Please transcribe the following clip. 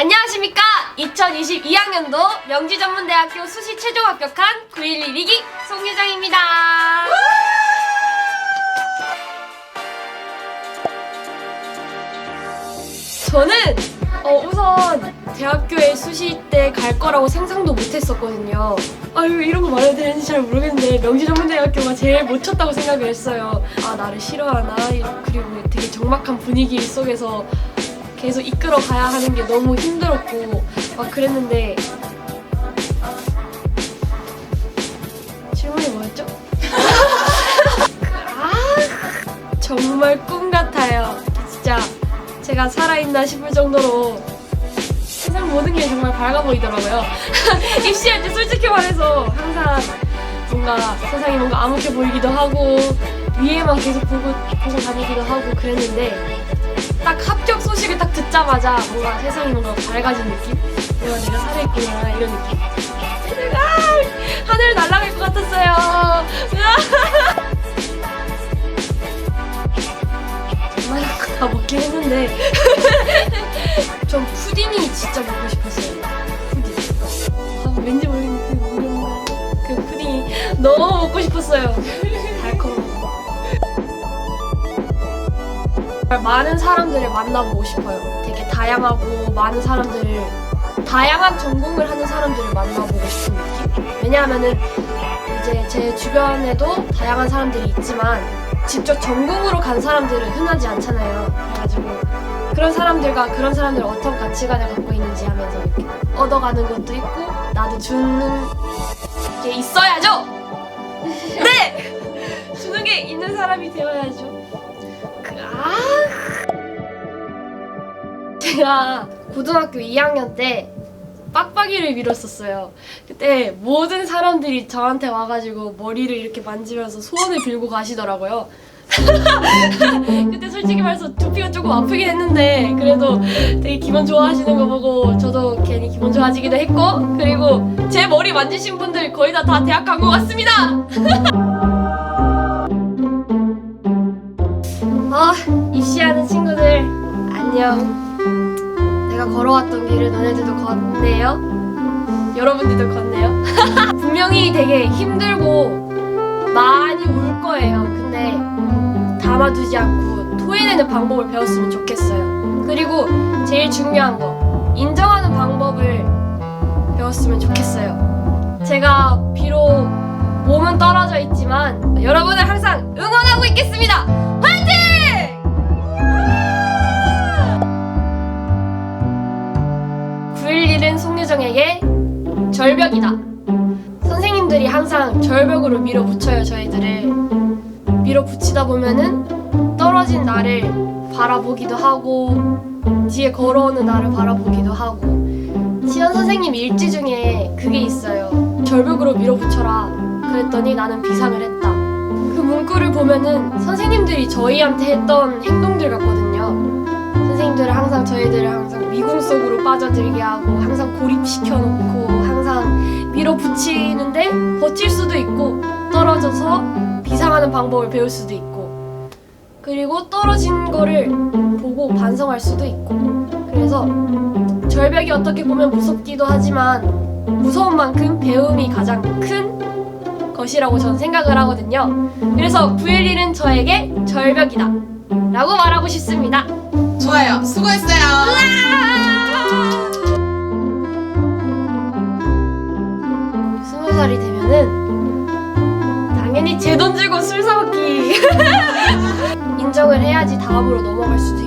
안녕하십니까 2022학년도 명지전문대학교 수시 최종 합격한 911 2기 송유정입니다 저는 어, 우선 대학교에 수시 때 갈 거라고 상상도 못했었거든요. 아유 이런 거 말해도 되는지 잘 모르겠는데 명지전문대학교가 제일 못 쳤다고 생각을 했어요. 아 나를 싫어하나 그리고 되게 적막한 분위기 속에서 계속 이끌어 가야 하는 게 너무 힘들었고 막 그랬는데 질문이 뭐였죠? 아 정말 꿈 같아요. 진짜 제가 살아있나 싶을 정도로 세상 모든 게 정말 밝아 보이더라고요. 입시할 때 솔직히 말해서 항상 뭔가 세상이 뭔가 암흑해 보이기도 하고 위에만 계속 보고, 보고 다니기도 하고 그랬는데 딱 합격 소식을 딱 듣자마자 뭔가 세상이 뭔가 밝아진 느낌? 내가 내가 살아있구나 이런 느낌? 내가 하늘 날아갈 것 같았어요. 정말 다 먹긴 했는데 전 푸딩이 진짜 먹고 싶었어요. 그 푸딩이 너무 먹고 싶었어요. 달콤. 많은 사람들을 만나보고 싶어요. 되게 다양하고 많은 사람들을 다양한 전공을 하는 사람들을 만나보고 싶은 느낌. 왜냐하면은 이제 제 주변에도 다양한 사람들이 있지만 직접 전공으로 간 사람들은 흔하지 않잖아요. 그래가지고 그런 사람들과 그런 사람들 어떤 가치관을 갖고 있는지 하면서 이렇게 얻어가는 것도 있고 나도 주는 게 있어야죠. 네, 주는 게 있는 사람이 되어야죠. 그, 아, 제가 고등학교 2학년 때 빡빡이를 밀었었어요. 그때 모든 사람들이 저한테 와가지고 머리를 이렇게 만지면서 소원을 빌고 가시더라고요. 그때 솔직히 말해서 두피가 조금 아프긴 했는데 그래도 되게 기분 좋아하시는 거 보고 저도 괜히 기분 좋아지기도 했고 그리고 제 머리 만지신 분들 거의 다 다 대학 간 것 같습니다. 아 입시하는 친구들 안녕. 내가 걸어왔던 길을 너네들도 걷네요. 여러분들도 걷네요. 분명히 되게 힘들고 많이 울 거예요. 근데 담아두지 않고 토해내는 방법을 배웠으면 좋겠어요. 그리고 제일 중요한 거 인정하는 방법을 배웠으면 좋겠어요. 제가 비록 몸은 떨어져 있지만 여러분을 항상 응원하고 있겠습니다. 화이팅! 911은 송유정에게 절벽이다. 선생님들이 항상 절벽으로 밀어붙여요, 저희들을. 밀어붙이다 보면은 떨어진 나를 바라보기도 하고, 뒤에 걸어오는 나를 바라보기도 하고. 지연 선생님 일지 중에 그게 있어요. 절벽으로 밀어붙여라. 그랬더니 나는 비상을 했다. 그 문구를 보면은 선생님들이 저희한테 했던 행동들 같거든요. 선생님들은 항상 저희들을 항상 미궁 속으로 빠져들게 하고 항상 고립시켜 놓고 항상 밀어붙이는데 버틸 수도 있고 떨어져서 하는 방법을 배울 수도 있고 그리고 떨어진 거를 보고 반성할 수도 있고 그래서 절벽이 어떻게 보면 무섭기도 하지만 무서운 만큼 배움이 가장 큰 것이라고 저는 생각을 하거든요. 그래서 911은 저에게 절벽이다 라고 말하고 싶습니다. 좋아요. 수고했어요. 스무 살이 되면은 당연히 제돈 들고 술 사먹기. 인정을 해야지 다음으로 넘어갈 수도